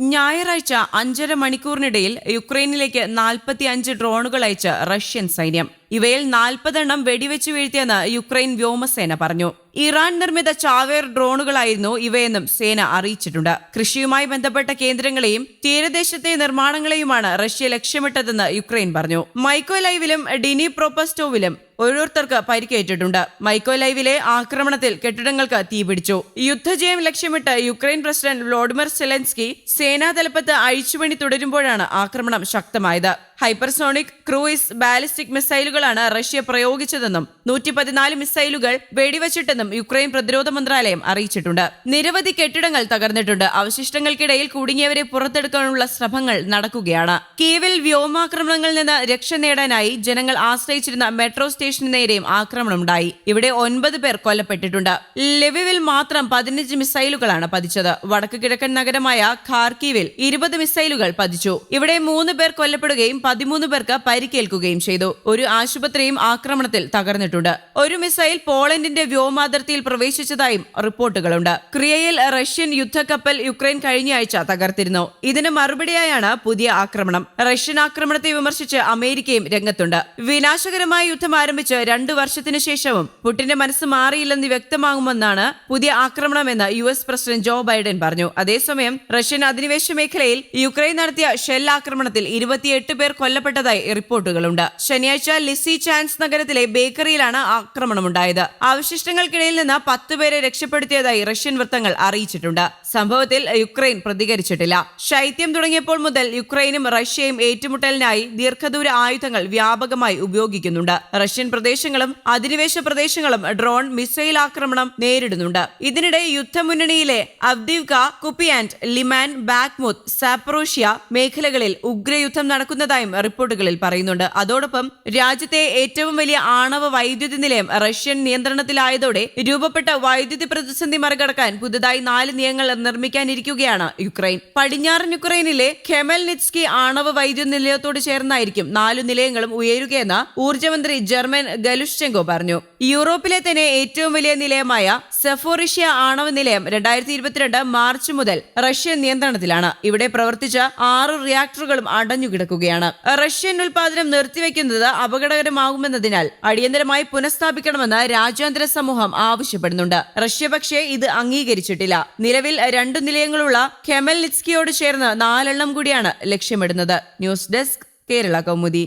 ഞായറാഴ്ച അഞ്ചര മണിക്കൂറിനിടയിൽ യുക്രൈനിലേക്ക് നാൽപ്പത്തി അഞ്ച് ഡ്രോണുകൾ അയച്ച റഷ്യൻ സൈന്യം. ഇവയിൽ നാൽപ്പതെണ്ണം വെടിവെച്ചു വീഴ്ത്തിയെന്ന് യുക്രൈൻ വ്യോമസേന പറഞ്ഞു. ഇറാൻ നിർമ്മിത ചാവേർ ഡ്രോണുകളായിരുന്നു ഇവയെന്നും സേന അറിയിച്ചിട്ടുണ്ട്. കൃഷിയുമായി ബന്ധപ്പെട്ട കേന്ദ്രങ്ങളെയും തീരദേശത്തെ നിർമ്മാണങ്ങളെയുമാണ് റഷ്യ ലക്ഷ്യമിട്ടതെന്ന് യുക്രൈൻ പറഞ്ഞു. മൈക്കോലൈവിലും ഡിനി പ്രൊപ്പസ്റ്റോവിലും ഓരോരുത്തർക്ക് പരിക്കേറ്റിട്ടുണ്ട്. മൈക്കോ ലൈവിലെ ആക്രമണത്തിൽ കെട്ടിടങ്ങൾക്ക് തീപിടിച്ചു. യുദ്ധജയം ലക്ഷ്യമിട്ട് യുക്രൈൻ പ്രസിഡന്റ് വ്ളോഡിമിർ സെലൻസ്കി സേനാതലപ്പത്ത് അഴിച്ചുപണി തുടരുമ്പോഴാണ് ആക്രമണം ശക്തമായത്. ഹൈപ്പർസോണിക് ക്രൂയിസ് ബാലിസ്റ്റിക് മിസൈലുകളാണ് റഷ്യ പ്രയോഗിച്ചതെന്നും നൂറ്റി പതിനാല് മിസൈലുകൾ വെടിവച്ചിട്ടെന്നും യുക്രൈൻ പ്രതിരോധ മന്ത്രാലയം അറിയിച്ചിട്ടുണ്ട്. നിരവധി കെട്ടിടങ്ങൾ തകർന്നിട്ടുണ്ട്. അവശിഷ്ടങ്ങൾക്കിടയിൽ കുടുങ്ങിയവരെ പുറത്തെടുക്കാനുള്ള ശ്രമങ്ങൾ നടക്കുകയാണ്. കീവിൽ വ്യോമാക്രമണങ്ങളിൽ നിന്ന് രക്ഷ നേടാനായി ജനങ്ങൾ ആശ്രയിച്ചിരുന്ന മെട്രോ സ്റ്റേഷന് നേരെയും ആക്രമണമുണ്ടായി ഇവിടെ ഒൻപത് പേർ കൊല്ലപ്പെട്ടിട്ടുണ്ട്. ലെവിവിൽ മാത്രം പതിനഞ്ച് മിസൈലുകളാണ് പതിച്ചത്. വടക്ക് കിഴക്കൻ നഗരമായ ഖാർക്കീവിൽ ഇരുപത് മിസൈലുകൾ പതിച്ചു. ഇവിടെ മൂന്ന് പേർ കൊല്ലപ്പെടുകയും പതിമൂന്ന് പേർക്ക് പരിക്കേൽക്കുകയും ചെയ്തു. ഒരു ആശുപത്രിയും ആക്രമണത്തിൽ തകർന്നിട്ടുണ്ട്. ഒരു മിസൈൽ പോളണ്ടിന്റെ വ്യോമാതിർത്തിയിൽ പ്രവേശിച്ചതായും റിപ്പോർട്ടുകളുണ്ട്. ക്രിയയിൽ റഷ്യൻ യുദ്ധക്കപ്പൽ യുക്രൈൻ കഴിഞ്ഞയാഴ്ച തകർത്തിരുന്നു. ഇതിന് മറുപടിയായാണ് പുതിയ ആക്രമണം. റഷ്യൻ ആക്രമണത്തെ വിമർശിച്ച് അമേരിക്കയും രംഗത്തുണ്ട്. വിനാശകരമായ യുദ്ധം ആരംഭിച്ച് രണ്ടു വർഷത്തിനു ശേഷവും പുടിന്റെ മനസ്സ് മാറിയില്ലെന്ന് വ്യക്തമാകുമെന്നാണ് പുതിയ ആക്രമണമെന്ന് U S president Joe Biden പറഞ്ഞു. അതേസമയം റഷ്യൻ അധിനിവേശ മേഖലയിൽ യുക്രൈൻ നടത്തിയ ഷെൽ ആക്രമണത്തിൽ ഇരുപത്തിയെട്ട് പേർ കൊല്ലപ്പെട്ടതായി റിപ്പോർട്ടുകളുണ്ട്. ശനിയാഴ്ച ലിസി ചാൻസ് നഗരത്തിലെ ബേക്കറിയിലാണ് ആക്രമണമുണ്ടായത്. അവശിഷ്ടങ്ങൾക്കിടയിൽ നിന്ന് പത്ത് പേരെ രക്ഷപ്പെടുത്തിയതായി റഷ്യൻ വൃത്തങ്ങൾ അറിയിച്ചിട്ടുണ്ട്. സംഭവത്തിൽ യുക്രൈൻ പ്രതികരിച്ചിട്ടില്ല. ശൈത്യം തുടങ്ങിയപ്പോൾ മുതൽ യുക്രൈനും റഷ്യയും ഏറ്റുമുട്ടലിനായി ദീർഘദൂര ആയുധങ്ങൾ വ്യാപകമായി ഉപയോഗിക്കുന്നുണ്ട്. റഷ്യൻ പ്രദേശങ്ങളും അധിനിവേശ പ്രദേശങ്ങളും ഡ്രോൺ മിസൈൽ ആക്രമണം നേരിടുന്നുണ്ട്. ഇതിനിടെ യുദ്ധമുന്നണിയിലെ അബ്ദിവ്ക കുപ്പിയാൻഡ് ലിമാൻ ബാക്മുത് സാപ്രോഷ്യ മേഖലകളിൽ ഉഗ്രയുദ്ധം നടക്കുന്നതായും റിപ്പോർട്ടുകളിൽ പറയുന്നുണ്ട്. അതോടൊപ്പം രാജ്യത്തെ ഏറ്റവും വലിയ ആണവ വൈദ്യുതി നിലയം റഷ്യൻ നിയന്ത്രണത്തിലായതോടെ രൂപപ്പെട്ട വൈദ്യുതി പ്രതിസന്ധി മറികടക്കാൻ പുതുതായി നാല് നിയമങ്ങൾ നിർമ്മിക്കാനിരിക്കുകയാണ് യുക്രൈൻ. പടിഞ്ഞാറൻ യുക്രൈനിലെ ഖെമൽനിറ്റ്സ്കി ആണവ വൈദ്യുതി നിലയത്തോട് ചേർന്നായിരിക്കും നാലു നിലയങ്ങളും ഉയരുകയെന്ന് ഊർജമന്ത്രി ജർമ്മൻ ഗലുഷ്ചെങ്കോ പറഞ്ഞു. യൂറോപ്പിലെ തന്നെ ഏറ്റവും വലിയ നിലയമായ സെഫോറിഷ്യ ആണവ നിലയം രണ്ടായിരത്തി ഇരുപത്തിരണ്ട് മാർച്ച് മുതൽ റഷ്യൻ നിയന്ത്രണത്തിലാണ്. ഇവിടെ പ്രവർത്തിച്ച ആറ് റിയാക്ടറുകളും അടഞ്ഞുകിടക്കുകയാണ്. റഷ്യൻ ഉൽപാദനം നിർത്തിവെക്കുന്നത് അപകടകരമാകുമെന്നതിനാൽ അടിയന്തരമായി പുനഃസ്ഥാപിക്കണമെന്ന് രാജ്യാന്തര സമൂഹം ആവശ്യപ്പെടുന്നുണ്ട്. റഷ്യ പക്ഷേ ഇത് അംഗീകരിച്ചിട്ടില്ല. നിലവിൽ രണ്ടു നിലയങ്ങളുള്ള ഖെമൽനിറ്റ്സ്കിയോട് ചേർന്ന് നാലെണ്ണം കൂടിയാണ് ലക്ഷ്യമിടുന്നത്. News desk Kerala Kaumudi.